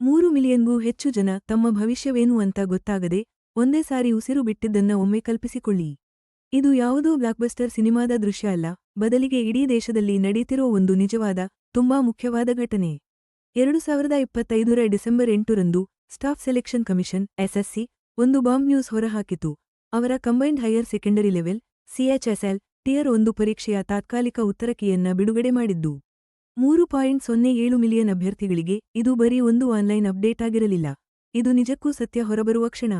ಮೂರು ಮಿಲಿಯನ್ಗೂ ಹೆಚ್ಚು ಜನ ತಮ್ಮ ಭವಿಷ್ಯವೇನು ಅಂತ ಗೊತ್ತಾಗದೆ ಒಂದೇ ಸಾರಿ ಉಸಿರು ಬಿಟ್ಟಿದ್ದನ್ನ ಒಮ್ಮೆ ಕಲ್ಪಿಸಿಕೊಳ್ಳಿ. ಇದು ಯಾವುದೋ ಬ್ಲಾಕ್ಬಸ್ಟರ್ ಸಿನಿಮಾದ ದೃಶ್ಯ ಅಲ್ಲ, ಬದಲಿಗೆ ಇಡೀ ದೇಶದಲ್ಲಿ ನಡೆಯುತ್ತಿರುವ ಒಂದು ನಿಜವಾದ, ತುಂಬಾ ಮುಖ್ಯವಾದ ಘಟನೆ. ಎರಡು ಸಾವಿರದ ಇಪ್ಪತ್ತೈದರ ಡಿಸೆಂಬರ್ ಎಂಟರಂದು ಸ್ಟಾಫ್ ಸೆಲೆಕ್ಷನ್ ಕಮಿಷನ್, ಎಸ್ಎಸ್ಸಿ, ಒಂದು ಬಾಂಬ್ ನ್ಯೂಸ್ ಹೊರಹಾಕಿತು. ಅವರ combined higher secondary level CHSL tier ಒಂದು ಪರೀಕ್ಷೆಯ ತಾತ್ಕಾಲಿಕ ಉತ್ತರಕಿಯನ್ನ ಬಿಡುಗಡೆ ಮಾಡಿದ್ದು. ಮೂರು ಪಾಯಿಂಟ್ ಸೊನ್ನೆ ಏಳು ಮಿಲಿಯನ್ ಅಭ್ಯರ್ಥಿಗಳಿಗೆ ಇದು ಬರೀ ಒಂದು ಆನ್ಲೈನ್ ಅಪ್ಡೇಟ್ ಆಗಿರಲಿಲ್ಲ. ಇದು ನಿಜಕ್ಕೂ ಸತ್ಯ ಹೊರಬರುವ ಕ್ಷಣ.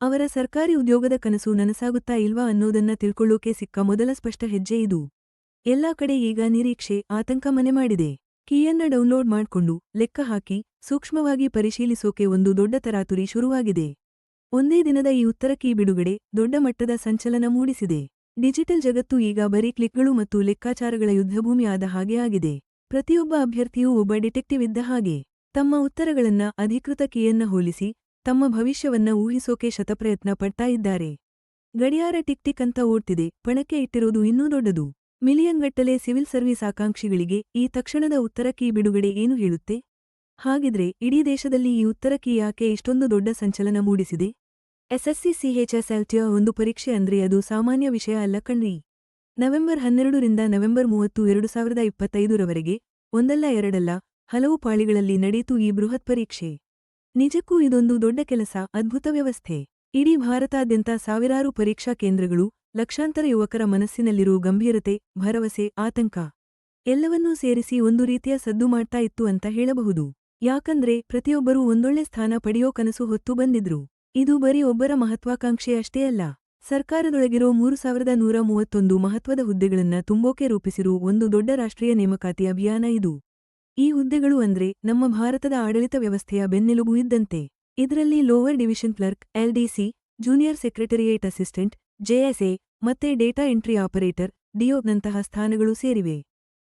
ಅವರ ಸರ್ಕಾರಿ ಉದ್ಯೋಗದ ಕನಸು ನನಸಾಗುತ್ತಾ ಇಲ್ವಾ ಅನ್ನೋದನ್ನ ತಿಳ್ಕೊಳ್ಳೋಕೆ ಸಿಕ್ಕ ಮೊದಲ ಸ್ಪಷ್ಟ ಹೆಜ್ಜೆ ಇದು. ಎಲ್ಲಾ ಕಡೆ ಈಗ ನಿರೀಕ್ಷೆ, ಆತಂಕ ಮನೆ ಮಾಡಿದೆ. ಕೀಯನ್ನ ಡೌನ್ಲೋಡ್ ಮಾಡ್ಕೊಂಡು ಲೆಕ್ಕ ಹಾಕಿ ಸೂಕ್ಷ್ಮವಾಗಿ ಪರಿಶೀಲಿಸೋಕೆ ಒಂದು ದೊಡ್ಡ ತರಾತುರಿ ಶುರುವಾಗಿದೆ. ಒಂದೇ ದಿನದ ಈ ಉತ್ತರ ಕೀ ಬಿಡುಗಡೆ ದೊಡ್ಡ ಮಟ್ಟದ ಸಂಚಲನ ಮೂಡಿಸಿದೆ. ಡಿಜಿಟಲ್ ಜಗತ್ತು ಈಗ ಬರೀ ಕ್ಲಿಕ್ಗಳು ಮತ್ತು ಲೆಕ್ಕಾಚಾರಗಳ ಯುದ್ಧಭೂಮಿ ಆದ ಹಾಗೆ ಆಗಿದೆ. ಪ್ರತಿಯೊಬ್ಬ ಅಭ್ಯರ್ಥಿಯೂ ಒಬ್ಬ ಡಿಟೆಕ್ಟಿವ್ ಇದ್ದ ಹಾಗೆ ತಮ್ಮ ಉತ್ತರಗಳನ್ನ, ಅಧಿಕೃತ ಕೀಯನ್ನ ಹೋಲಿಸಿ ತಮ್ಮ ಭವಿಷ್ಯವನ್ನ ಊಹಿಸೋಕೆ ಶತಪ್ರಯತ್ನ ಪಡ್ತಾ ಇದ್ದಾರೆ. ಗಡಿಯಾರ ಟಿಕ್ ಟಿಕ್ ಅಂತ ಓಡ್ತಿದೆ, ಪಣಕ್ಕೆ ಇಟ್ಟಿರೋದು ಇನ್ನೂ ದೊಡ್ಡದು. ಮಿಲಿಯನ್ಗಟ್ಟಲೆ ಸಿವಿಲ್ ಸರ್ವಿಸ್ ಆಕಾಂಕ್ಷಿಗಳಿಗೆ ಈ ತಕ್ಷಣದ ಉತ್ತರ ಕೀ ಬಿಡುಗಡೆ ಏನು ಹೇಳುತ್ತೆ? ಹಾಗಿದ್ರೆ ಇಡೀ ದೇಶದಲ್ಲಿ ಈ ಉತ್ತರ ಕೀ ಯಾಕೆ ಇಷ್ಟೊಂದು ದೊಡ್ಡ ಸಂಚಲನ ಮೂಡಿಸಿದೆ? ಎಸ್ಎಸ್ಸಿ ಸಿಎಚ್ಎಸ್ಎಲ್ಟಿಯ ಒಂದು ಪರೀಕ್ಷೆ ಅಂದ್ರೆ ಅದು ಸಾಮಾನ್ಯ ವಿಷಯ ಅಲ್ಲ ಕಣ್ರಿ. ನವೆಂಬರ್ ಹನ್ನೆರಡರಿಂದ ನವೆಂಬರ್ ಮೂವತ್ತು ಎರಡು ಸಾವಿರದ ಇಪ್ಪತ್ತೈದರವರೆಗೆ, ಒಂದಲ್ಲ ಎರಡಲ್ಲ, ಹಲವು ಪಾಳಿಗಳಲ್ಲಿ ನಡೆಯಿತು ಈ ಬೃಹತ್ ಪರೀಕ್ಷೆ. ನಿಜಕ್ಕೂ ಇದೊಂದು ದೊಡ್ಡ ಕೆಲಸ, ಅದ್ಭುತ ವ್ಯವಸ್ಥೆ. ಇಡೀ ಭಾರತಾದ್ಯಂತ ಸಾವಿರಾರು ಪರೀಕ್ಷಾ ಕೇಂದ್ರಗಳು, ಲಕ್ಷಾಂತರ ಯುವಕರ ಮನಸ್ಸಿನಲ್ಲಿರುವ ಗಂಭೀರತೆ, ಭರವಸೆ, ಆತಂಕ. ಎಲ್ಲವನ್ನೂ ಸೇರಿಸಿ ಒಂದು ರೀತಿಯ ಸದ್ದು ಮಾಡ್ತಾ ಇತ್ತು ಅಂತ ಹೇಳಬಹುದು. ಯಾಕಂದ್ರೆ, ಪ್ರತಿಯೊಬ್ಬರೂ ಒಂದೊಳ್ಳೆ ಸ್ಥಾನ ಪಡೆಯೋ ಕನಸು ಹೊತ್ತು ಬಂದಿದ್ರು. ಇದು ಬರೀ ಒಬ್ಬರ ಮಹತ್ವಾಕಾಂಕ್ಷೆ ಅಷ್ಟೇ ಅಲ್ಲ. ಸರ್ಕಾರದೊಳಗಿರೋ ಮೂರು ಸಾವಿರದ ನೂರ ಮೂವತ್ತೊಂದು ಮಹತ್ವದ ಹುದ್ದೆಗಳನ್ನ ತುಂಬೋಕೆ ರೂಪಿಸಿರುವ ಒಂದು ದೊಡ್ಡ ರಾಷ್ಟ್ರೀಯ ನೇಮಕಾತಿ ಅಭಿಯಾನ ಇದು. ಈ ಹುದ್ದೆಗಳು ಅಂದ್ರೆ ನಮ್ಮ ಭಾರತದ ಆಡಳಿತ ವ್ಯವಸ್ಥೆಯ ಬೆನ್ನೆಲುಬು ಇದ್ದಂತೆ. ಇದರಲ್ಲಿ lower division clerk LDC junior secretariat assistant JSA ಮತ್ತೆ ಡೇಟಾ ಎಂಟ್ರಿ ಆಪರೇಟರ್ ಡಿಒನಂತಹ ಸ್ಥಾನಗಳು ಸೇರಿವೆ.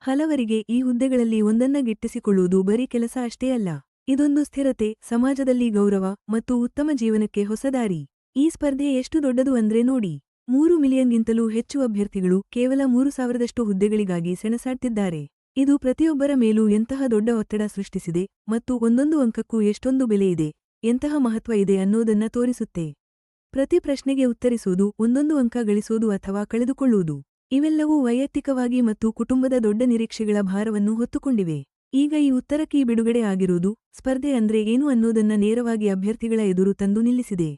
ಹಲವರಿಗೆ ಈ ಹುದ್ದೆಗಳಲ್ಲಿ ಒಂದನ್ನ ಗಿಟ್ಟಿಸಿಕೊಳ್ಳುವುದು ಬರೀ ಕೆಲಸ ಅಷ್ಟೇ ಅಲ್ಲ. ಇದೊಂದು ಸ್ಥಿರತೆ, ಸಮಾಜದಲ್ಲಿ ಗೌರವ ಮತ್ತು ಉತ್ತಮ ಜೀವನಕ್ಕೆ ಹೊಸ ದಾರಿ ಈ ಸ್ಪರ್ಧೆ ಎಷ್ಟು ದೊಡ್ಡದು ಅಂದ್ರೆ ನೋಡಿ, ಮೂರು ಮಿಲಿಯನ್ಗಿಂತಲೂ ಹೆಚ್ಚು ಅಭ್ಯರ್ಥಿಗಳು ಕೇವಲ ಮೂರು ಸಾವಿರದಷ್ಟು ಹುದ್ದೆಗಳಿಗಾಗಿ ಸೆಣಸಾಡ್ತಿದ್ದಾರೆ. ಇದು ಪ್ರತಿಯೊಬ್ಬರ ಮೇಲೂ ಎಂತಹ ದೊಡ್ಡ ಒತ್ತಡ ಸೃಷ್ಟಿಸಿದೆ ಮತ್ತು ಒಂದೊಂದು ಅಂಕಕ್ಕೂ ಎಷ್ಟೊಂದು ಬೆಲೆ ಇದೆ, ಎಂತಹ ಮಹತ್ವ ಇದೆ ಅನ್ನೋದನ್ನ ತೋರಿಸುತ್ತೆ. ಪ್ರತಿ ಪ್ರಶ್ನೆಗೆ ಉತ್ತರಿಸುವುದು, ಒಂದೊಂದು ಅಂಕ ಗಳಿಸೋದು ಅಥವಾ ಕಳೆದುಕೊಳ್ಳುವುದು. ಇವೆಲ್ಲವೂ ವೈಯಕ್ತಿಕವಾಗಿ ಮತ್ತು ಕುಟುಂಬದ ದೊಡ್ಡ ನಿರೀಕ್ಷೆಗಳ ಭಾರವನ್ನು ಹೊತ್ತುಕೊಂಡಿವೆ. ಈಗ ಈ ಉತ್ತರ ಕೀ ಬಿಡುಗಡೆ ಆಗಿರುವುದು, ಸ್ಪರ್ಧೆ ಅಂದ್ರೆ ಏನು ಅನ್ನೋದನ್ನ ನೇರವಾಗಿ ಅಭ್ಯರ್ಥಿಗಳ ಎದುರು ತಂದು ನಿಲ್ಲಿಸಿದೆ.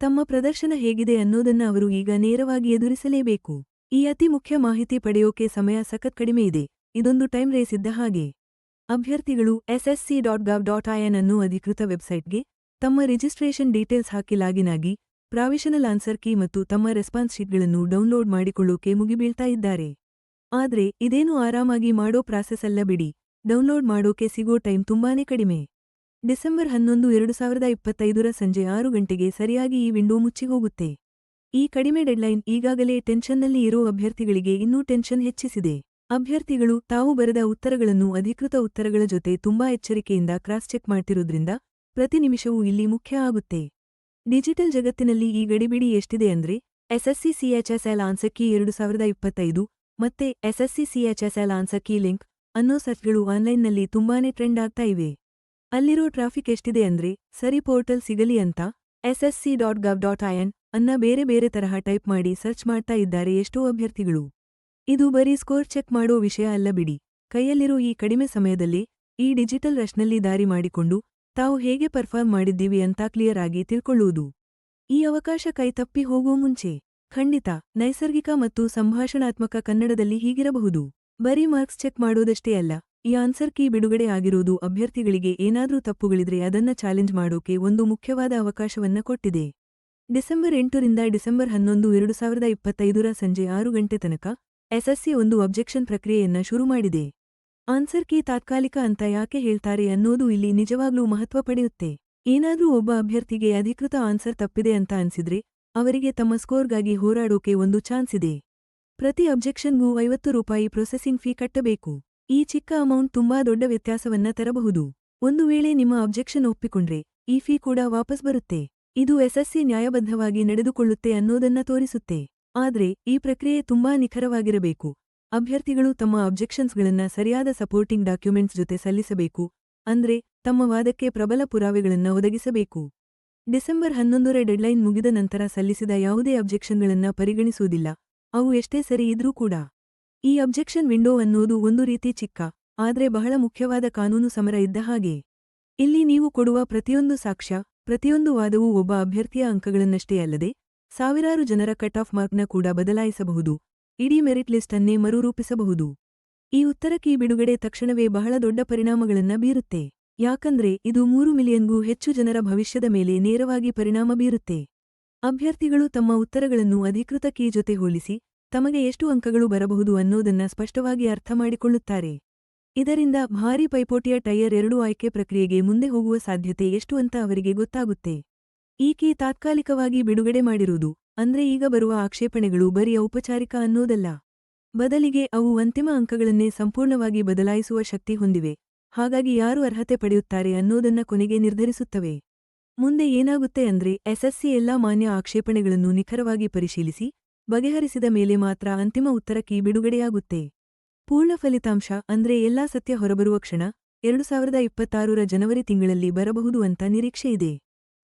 ತಮ್ಮ ಪ್ರದರ್ಶನ ಹೇಗಿದೆ ಅನ್ನೋದನ್ನ ಅವರು ಈಗ ನೇರವಾಗಿ ಎದುರಿಸಲೇಬೇಕು. ಈ ಅತಿ ಮುಖ್ಯ ಮಾಹಿತಿ ಪಡೆಯೋಕೆ ಸಮಯ ಸಖತ್ ಕಡಿಮೆ ಇದೆ. ಇದೊಂದು ಟೈಮ್ ರೇಸ್ ಇದ್ದ ಹಾಗೆ. ಅಭ್ಯರ್ಥಿಗಳು SSC dot gov dot IN ಅನ್ನು ಅಧಿಕೃತ ವೆಬ್ಸೈಟ್ಗೆ, ತಮ್ಮ ರಿಜಿಸ್ಟ್ರೇಷನ್ ಡೀಟೇಲ್ಸ್ ಹಾಕಿ ಲಾಗಿನ್ ಆಗಿ, ಪ್ರಾವಿಷನಲ್ ಆನ್ಸರ್ ಕೀ ಮತ್ತು ತಮ್ಮ ರೆಸ್ಪಾನ್ಸ್ ಶೀಟ್ಗಳನ್ನು ಡೌನ್ಲೋಡ್ ಮಾಡಿಕೊಳ್ಳೋಕೆ ಮುಗಿಬೀಳ್ತಾ ಇದ್ದಾರೆ. ಆದ್ರೆ, ಇದೇನು ಆರಾಮಾಗಿ ಮಾಡೋ ಪ್ರಾಸೆಸ್ ಅಲ್ಲ ಬಿಡಿ. ಡೌನ್ಲೋಡ್ ಮಾಡೋಕೆ ಸಿಗೋ ಟೈಮ್ ತುಂಬಾನೇ ಕಡಿಮೆ. ಡಿಸೆಂಬರ್ ಹನ್ನೊಂದು, ಎರಡು ಸಾವಿರದ ಇಪ್ಪತ್ತೈದರ ಸಂಜೆ ಆರು ಗಂಟೆಗೆ ಸರಿಯಾಗಿ ಈ ವಿಂಡೋ ಮುಚ್ಚಿಹೋಗುತ್ತೆ ಈ ಕಡಿಮೆ ಡೆಡ್ಲೈನ್ ಈಗಾಗಲೇ ಟೆನ್ಷನ್ನಲ್ಲಿ ಇರೋ ಅಭ್ಯರ್ಥಿಗಳಿಗೆ ಇನ್ನೂ ಟೆನ್ಷನ್ ಹೆಚ್ಚಿಸಿದೆ. ಅಭ್ಯರ್ಥಿಗಳು ತಾವು ಬರೆದ ಉತ್ತರಗಳನ್ನು ಅಧಿಕೃತ ಉತ್ತರಗಳ ಜೊತೆ ತುಂಬಾ ಎಚ್ಚರಿಕೆಯಿಂದ ಕ್ರಾಸ್ ಚೆಕ್ ಮಾಡ್ತಿರೋದ್ರಿಂದ ಪ್ರತಿ ನಿಮಿಷವೂ ಇಲ್ಲಿ ಮುಖ್ಯ ಆಗುತ್ತೆ. ಡಿಜಿಟಲ್ ಜಗತ್ತಿನಲ್ಲಿ ಈ ಗಡಿಬಿಡಿ ಎಷ್ಟಿದೆ ಅಂದ್ರೆ, ಎಸ್ಎಸ್ಸಿ ಸಿಎಚ್ಎಸ್ಎಲ್ ಆನ್ಸಕ್ಕಿ ಎರಡು ಸಾವಿರದ ಇಪ್ಪತ್ತೈದು ಮತ್ತೆ ಎಸ್ಎಸ್ಸಿ ಸಿಎಚ್ಎಸ್ಎಲ್ ಆನ್ಸಕ್ಕಿ ಲಿಂಕ್ ಅನ್ನೋ ಸರ್ಚ್ಗಳು ಆನ್ಲೈನ್ನಲ್ಲಿ ತುಂಬಾನೇ ಟ್ರೆಂಡ್ ಆಗ್ತಾ ಇವೆ. ಅಲ್ಲಿರೋ ಟ್ರಾಫಿಕ್ ಎಷ್ಟಿದೆ ಅಂದ್ರೆ, ಸರಿ ಪೋರ್ಟಲ್ ಸಿಗಲಿ ಅಂತ SSC dot gov dot IN ಅನ್ನ ಬೇರೆ ಬೇರೆ ತರಹ ಟೈಪ್ ಮಾಡಿ ಸರ್ಚ್ ಮಾಡ್ತಾ ಇದ್ದಾರೆ ಎಷ್ಟೋ ಅಭ್ಯರ್ಥಿಗಳು. ಇದು ಬರೀ ಸ್ಕೋರ್ ಚೆಕ್ ಮಾಡೋ ವಿಷಯ ಅಲ್ಲ ಬಿಡಿ. ಕೈಯಲ್ಲಿರೋ ಈ ಕಡಿಮೆ ಸಮಯದಲ್ಲಿ ಈ ಡಿಜಿಟಲ್ ರಶ್ನಲ್ಲಿ ದಾರಿ ಮಾಡಿಕೊಂಡು ತಾವು ಹೇಗೆ ಪರ್ಫಾರ್ಮ್ ಮಾಡಿದ್ದೀವಿ ಅಂತ ಕ್ಲಿಯರ್ ಆಗಿ ತಿಳ್ಕೊಳ್ಳುವುದು ಈ ಅವಕಾಶ ಕೈತಪ್ಪಿ ಹೋಗೋ ಮುಂಚೆ ಖಂಡಿತ ನೈಸರ್ಗಿಕ ಮತ್ತು ಸಂಭಾಷಣಾತ್ಮಕ ಕನ್ನಡದಲ್ಲಿ ಹೀಗಿರಬಹುದು. ಬರೀ ಮಾರ್ಕ್ಸ್ ಚೆಕ್ ಮಾಡೋದಷ್ಟೇ ಅಲ್ಲ ಈ ಆನ್ಸರ್ ಕೀ ಬಿಡುಗಡೆ ಆಗಿರುವುದು ಅಭ್ಯರ್ಥಿಗಳಿಗೆ ಏನಾದರೂ ತಪ್ಪುಗಳಿದ್ರೆ ಅದನ್ನ ಚಾಲೆಂಜ್ ಮಾಡೋಕೆ ಒಂದು ಮುಖ್ಯವಾದ ಅವಕಾಶವನ್ನ ಕೊಟ್ಟಿದೆ. ಡಿಸೆಂಬರ್ ಎಂಟರಿಂದ ಡಿಸೆಂಬರ್ ಹನ್ನೊಂದು ಎರಡು ಸಾವಿರದ ಇಪ್ಪತ್ತೈದರ ಸಂಜೆ ಆರು ಗಂಟೆ ತನಕ ಎಸ್ಎಸ್ಸಿ ಒಂದು ಅಬ್ಜೆಕ್ಷನ್ ಪ್ರಕ್ರಿಯೆಯನ್ನ ಶುರು ಮಾಡಿದೆ. ಆನ್ಸರ್ ಕೀ ತಾತ್ಕಾಲಿಕ ಅಂತ ಯಾಕೆ ಹೇಳ್ತಾರೆ ಅನ್ನೋದು ಇಲ್ಲಿ ನಿಜವಾಗ್ಲೂ ಮಹತ್ವ ಪಡೆಯುತ್ತೆ. ಏನಾದ್ರೂ ಒಬ್ಬ ಅಭ್ಯರ್ಥಿಗೆ ಅಧಿಕೃತ ಆನ್ಸರ್ ತಪ್ಪಿದೆ ಅಂತ ಅನ್ಸಿದ್ರೆ ಅವರಿಗೆ ತಮ್ಮ ಸ್ಕೋರ್ಗಾಗಿ ಹೋರಾಡೋಕೆ ಒಂದು ಚಾನ್ಸ್ ಇದೆ. ಪ್ರತಿ ಅಬ್ಜೆಕ್ಷನ್ಗೂ ಐವತ್ತು ರೂಪಾಯಿ ಪ್ರೊಸೆಸಿಂಗ್ ಫೀ ಕಟ್ಟಬೇಕು. ಈ ಚಿಕ್ಕ ಅಮೌಂಟ್ ತುಂಬಾ ದೊಡ್ಡ ವ್ಯತ್ಯಾಸವನ್ನ ತರಬಹುದು. ಒಂದು ವೇಳೆ ನಿಮ್ಮ ಅಬ್ಜೆಕ್ಷನ್ ಒಪ್ಪಿಕೊಂಡ್ರೆ, ಈ ಫೀ ಕೂಡ ವಾಪಸ್ ಬರುತ್ತೆ. ಇದು ಎಸ್ಎಸ್ಸಿ ನ್ಯಾಯಬದ್ಧವಾಗಿ ನಡೆದುಕೊಳ್ಳುತ್ತೆ ಅನ್ನೋದನ್ನ ತೋರಿಸುತ್ತೆ. ಆದ್ರೆ, ಈ ಪ್ರಕ್ರಿಯೆ ತುಂಬಾ ನಿಖರವಾಗಿರಬೇಕು. ಅಭ್ಯರ್ಥಿಗಳು ತಮ್ಮ ಅಬ್ಜೆಕ್ಷನ್ಸ್ಗಳನ್ನ ಸರಿಯಾದ ಸಪೋರ್ಟಿಂಗ್ ಡಾಕ್ಯುಮೆಂಟ್ಸ್ ಜೊತೆ ಸಲ್ಲಿಸಬೇಕು, ಅಂದ್ರೆ, ತಮ್ಮ ವಾದಕ್ಕೆ ಪ್ರಬಲ ಪುರಾವೆಗಳನ್ನ ಒದಗಿಸಬೇಕು. ಡಿಸೆಂಬರ್ ಹನ್ನೊಂದರ ಡೆಡ್ಲೈನ್ ಮುಗಿದ ನಂತರ ಸಲ್ಲಿಸಿದ ಯಾವುದೇ ಅಬ್ಜೆಕ್ಷನ್ಗಳನ್ನ ಪರಿಗಣಿಸುವುದಿಲ್ಲ. ಅವು ಎಷ್ಟೇ ಸರಿ ಇದ್ರೂ ಕೂಡ. ಈ ಅಬ್ಜೆಕ್ಷನ್ ವಿಂಡೋ ಅನ್ನೋದು ಒಂದು ರೀತಿ ಚಿಕ್ಕ, ಆದ್ರೆ ಬಹಳ ಮುಖ್ಯವಾದ ಕಾನೂನು ಸಮರ ಇದ್ದ ಹಾಗೆ. ಇಲ್ಲಿ ನೀವು ಕೊಡುವ ಪ್ರತಿಯೊಂದು ಸಾಕ್ಷ್ಯ, ಪ್ರತಿಯೊಂದು ವಾದವೂ ಒಬ್ಬ ಅಭ್ಯರ್ಥಿಯ ಅಂಕಗಳನ್ನಷ್ಟೇ ಅಲ್ಲದೆ, ಸಾವಿರಾರು ಜನರ ಕಟ್ ಆಫ್ ಮಾರ್ಕ್ನ ಕೂಡ ಬದಲಾಯಿಸಬಹುದು. ಇಡೀ ಮೆರಿಟ್ ಲಿಸ್ಟ್ ಅನ್ನೇ ಮರುರೂಪಿಸಬಹುದು. ಈ ಉತ್ತರ ಕೀ ಬಿಡುಗಡೆ ತಕ್ಷಣವೇ ಬಹಳ ದೊಡ್ಡ ಪರಿಣಾಮಗಳನ್ನ ಬೀರುತ್ತೆ. ಯಾಕಂದ್ರೆ ಇದು ಮೂರು ಮಿಲಿಯನ್ಗೂ ಹೆಚ್ಚು ಜನರ ಭವಿಷ್ಯದ ಮೇಲೆ ನೇರವಾಗಿ ಪರಿಣಾಮ ಬೀರುತ್ತೆ. ಅಭ್ಯರ್ಥಿಗಳು ತಮ್ಮ ಉತ್ತರಗಳನ್ನು ಅಧಿಕೃತ ಕೀ ಜೊತೆ ಹೋಲಿಸಿ ತಮಗೆ ಎಷ್ಟು ಅಂಕಗಳು ಬರಬಹುದು ಅನ್ನೋದನ್ನ ಸ್ಪಷ್ಟವಾಗಿ ಅರ್ಥ ಮಾಡಿಕೊಳ್ಳುತ್ತಾರೆ. ಇದರಿಂದ ಭಾರೀ ಪೈಪೋಟಿಯ ಟೈಯರ್ ಎರಡು ಆಯ್ಕೆ ಪ್ರಕ್ರಿಯೆಗೆ ಮುಂದೆ ಹೋಗುವ ಸಾಧ್ಯತೆ ಎಷ್ಟು ಅಂತ ಅವರಿಗೆ ಗೊತ್ತಾಗುತ್ತೆ. ಈಕೆ ತಾತ್ಕಾಲಿಕವಾಗಿ ಬಿಡುಗಡೆ ಮಾಡಿರುವುದು, ಅಂದ್ರೆ ಈಗ ಬರುವ ಆಕ್ಷೇಪಣೆಗಳು ಬರೀ ಔಪಚಾರಿಕ ಅನ್ನೋದಲ್ಲ. ಬದಲಿಗೆ ಅವು ಅಂತಿಮ ಅಂಕಗಳನ್ನೇ ಸಂಪೂರ್ಣವಾಗಿ ಬದಲಾಯಿಸುವ ಶಕ್ತಿ ಹೊಂದಿವೆ, ಹಾಗಾಗಿ ಯಾರು ಅರ್ಹತೆ ಪಡೆಯುತ್ತಾರೆ ಅನ್ನೋದನ್ನ ಕೊನೆಗೆ ನಿರ್ಧರಿಸುತ್ತವೆ. ಮುಂದೆ ಏನಾಗುತ್ತೆ ಅಂದ್ರೆ ಎಸ್ಎಸ್ಸಿ ಎಲ್ಲಾ ಮಾನ್ಯ ಆಕ್ಷೇಪಣೆಗಳನ್ನು ನಿಖರವಾಗಿ ಪರಿಶೀಲಿಸಿ ಬಗೆಹರಿಸಿದ ಮೇಲೆ ಮಾತ್ರ ಅಂತಿಮ ಉತ್ತರಕ್ಕೆ ಬಿಡುಗಡೆಯಾಗುತ್ತೆ ಪೂರ್ಣ ಫಲಿತಾಂಶ ಅಂದ್ರೆ ಎಲ್ಲಾ ಸತ್ಯ ಹೊರಬರುವ ಕ್ಷಣ, ಎರಡು ಸಾವಿರದ ಇಪ್ಪತ್ತಾರರ ಜನವರಿ ತಿಂಗಳಲ್ಲಿ ಬರಬಹುದು ಅಂತ ನಿರೀಕ್ಷೆ ಇದೆ.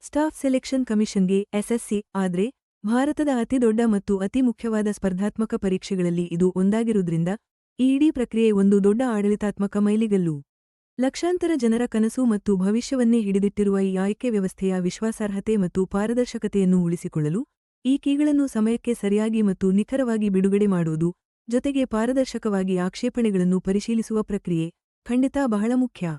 ಸ್ಟಾಫ್ ಸೆಲೆಕ್ಷನ್ ಕಮಿಷನ್ಗೆ ಎಸ್ಎಸ್ಸಿ, ಆದ್ರೆ ಭಾರತದ ಅತಿದೊಡ್ಡ ಮತ್ತು ಅತಿ ಮುಖ್ಯವಾದ ಸ್ಪರ್ಧಾತ್ಮಕ ಪರೀಕ್ಷೆಗಳಲ್ಲಿ ಇದು ಒಂದಾಗಿರುವುದರಿಂದ ಈ ಇಡೀ ಪ್ರಕ್ರಿಯೆ ಒಂದು ದೊಡ್ಡ ಆಡಳಿತಾತ್ಮಕ ಮೈಲಿಗಲ್ಲು. ಲಕ್ಷಾಂತರ ಜನರ ಕನಸು ಮತ್ತು ಭವಿಷ್ಯವನ್ನೇ ಹಿಡಿದಿಟ್ಟಿರುವ ಈ ಆಯ್ಕೆ ವ್ಯವಸ್ಥೆಯ ವಿಶ್ವಾಸಾರ್ಹತೆ ಮತ್ತು ಪಾರದರ್ಶಕತೆಯನ್ನು ಉಳಿಸಿಕೊಳ್ಳಲು ಈ ಕೀಗಳನ್ನು ಸಮಯಕ್ಕೆ ಸರಿಯಾಗಿ ಮತ್ತು ನಿಖರವಾಗಿ ಬಿಡುಗಡೆ ಮಾಡುವುದು, ಜೊತೆಗೆ ಪಾರದರ್ಶಕವಾಗಿ ಆಕ್ಷೇಪಣೆಗಳನ್ನು ಪರಿಶೀಲಿಸುವ ಪ್ರಕ್ರಿಯೆ ಖಂಡಿತ ಬಹಳ ಮುಖ್ಯ.